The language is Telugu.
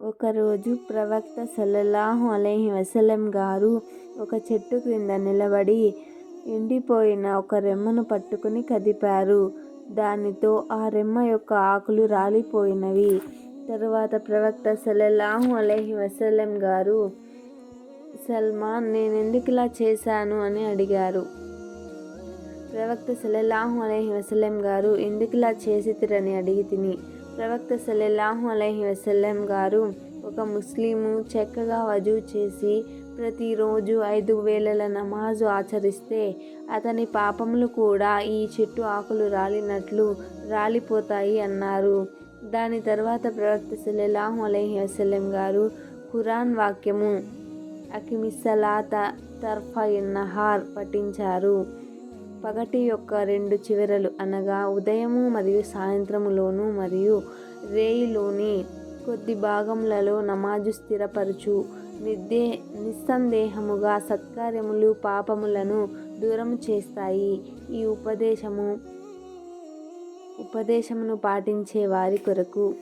ఒకరోజు ప్రవక్త సల్లల్లాహు అలైహి వసలం గారు ఒక చెట్టు క్రింద నిలబడి ఎండిపోయిన ఒక రెమ్మను పట్టుకుని కదిపారు. దానితో ఆ రెమ్మ యొక్క ఆకులు రాలిపోయినవి. తరువాత ప్రవక్త సల్లల్లాహు అలైహి వసలం గారు సల్మాన్ నేను ఎందుకు ఇలా చేశాను? అని అడిగారు. ప్రవక్త సల్లల్లాహు అలైహి వసలం గారు ఎందుకు ఇలా చేసి తిరని? అడిగి తిని ప్రవక్త సల్లల్లాహు అలహి వసల్లం గారు ఒక ముస్లిము చక్కగా వజూ చేసి ప్రతిరోజు ఐదు వేలల నమాజు ఆచరిస్తే అతని పాపములు కూడా ఈ చెట్టు ఆకులు రాలినట్లు రాలిపోతాయి అన్నారు. దాని తర్వాత ప్రవక్త సల్లల్లాహు అలహి వసల్లం గారు ఖురాన్ వాక్యము అకిమిస్సలాత తర్ఫా ఎన్నహార్ పఠించారు. పగటి యొక్క రెండు చివరలు అనగా ఉదయము మరియు సాయంత్రములోను మరియు రేయిలోని కొద్ది భాగములలో నమాజు స్థిరపరచు. నిర్దే నిస్సందేహముగా సత్కార్యములు పాపములను దూరం చేస్తాయి. ఈ ఉపదేశము ఉపదేశమును పాటించే వారి కొరకు